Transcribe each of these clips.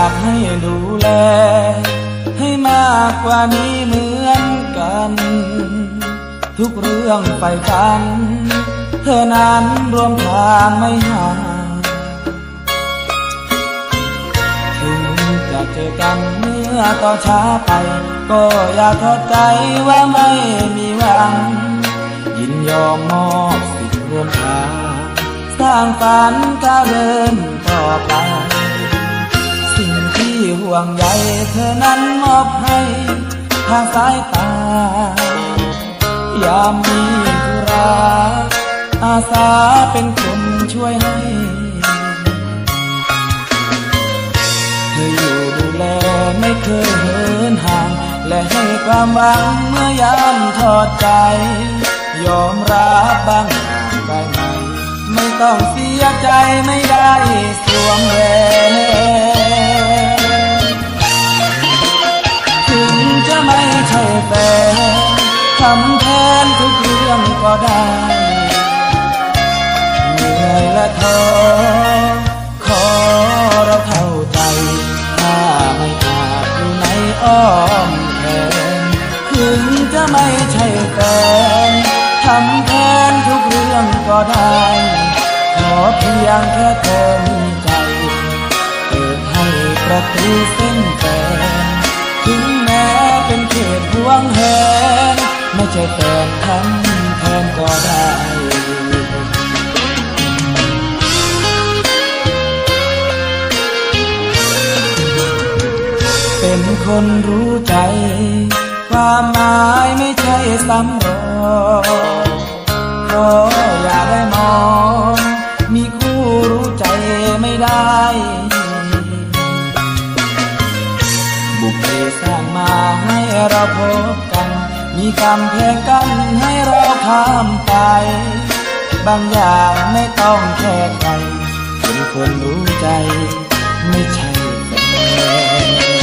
ากให้ดูแล ให้มากกว่านี้เหมือนกัน ทุกเรื่องใฝ่ฝัน เธอนั้นรวมทางไม่ห่างถึงจะเจอกันเมื่อต่อช้าไป ก็อย่าทอดใจว่าไม่มีหวัง ยินยอมมอบสิทธิ์ร่วมทาง สร้างฝันก้าวเดินต่อไป วงใยเธอนั้นมอบให้ทางสายตา ยามมีธุระอาสาเป็นคนช่วยให้ เธออยู่ดูแลไม่เคยเหินห่าง และให้ความหวังเมื่อยามทอดใจ ยอมรับบ้างได้ไหม ไม่ต้องเสียใจไม่ได้สวมแหวน ทำแทนทุกเรื่องก็ได้เหนื่อยและท้อขอเราเข้าใจ ถ้าไม่อาจอยู่ในอ้อมแขนถึงจะไม่ใช่แฟนทำแทนทุกเรื่องก็ได้ ขอเพียงแค่เธอมีใจ เปิดให้ประตูเส้นแฟน ช่แฟนทำแทนก็ได้เป็นคนรู้ใจ ความหมายไม่ใช่ซ้ำรอยเพราะอย่าได้มอง มีคู่รู้ใจไม่ได้บุพเพสร้างมาให้เราพบกัน มีกำแพงกันให้เราข้ามไป บางอย่างไม่ต้องแค่ใครเป็นคนรู้ใจ ไม่ใช่แฟน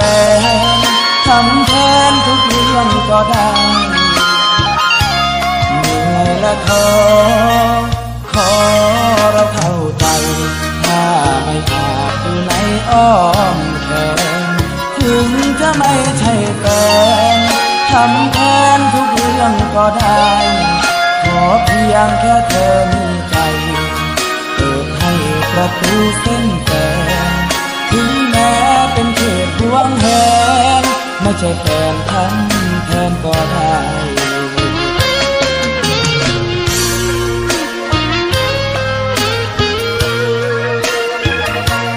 นทำแทนทุกเรื่องก็ได้เหนื่อยและท้อขอเราเข้าใจ ถ้าไม่อาจอยู่ในอ้อมแขนถึงจะไม่ใช่แฟนทำแทนทุกเรื่องก็ได้ ขอเพียงแค่เธอมีใจ เปิดให้ประตู ใช่แทนทันแทนก็ได้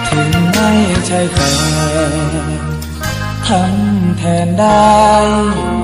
ถึงไม่ใช่แฟนทำแทนได้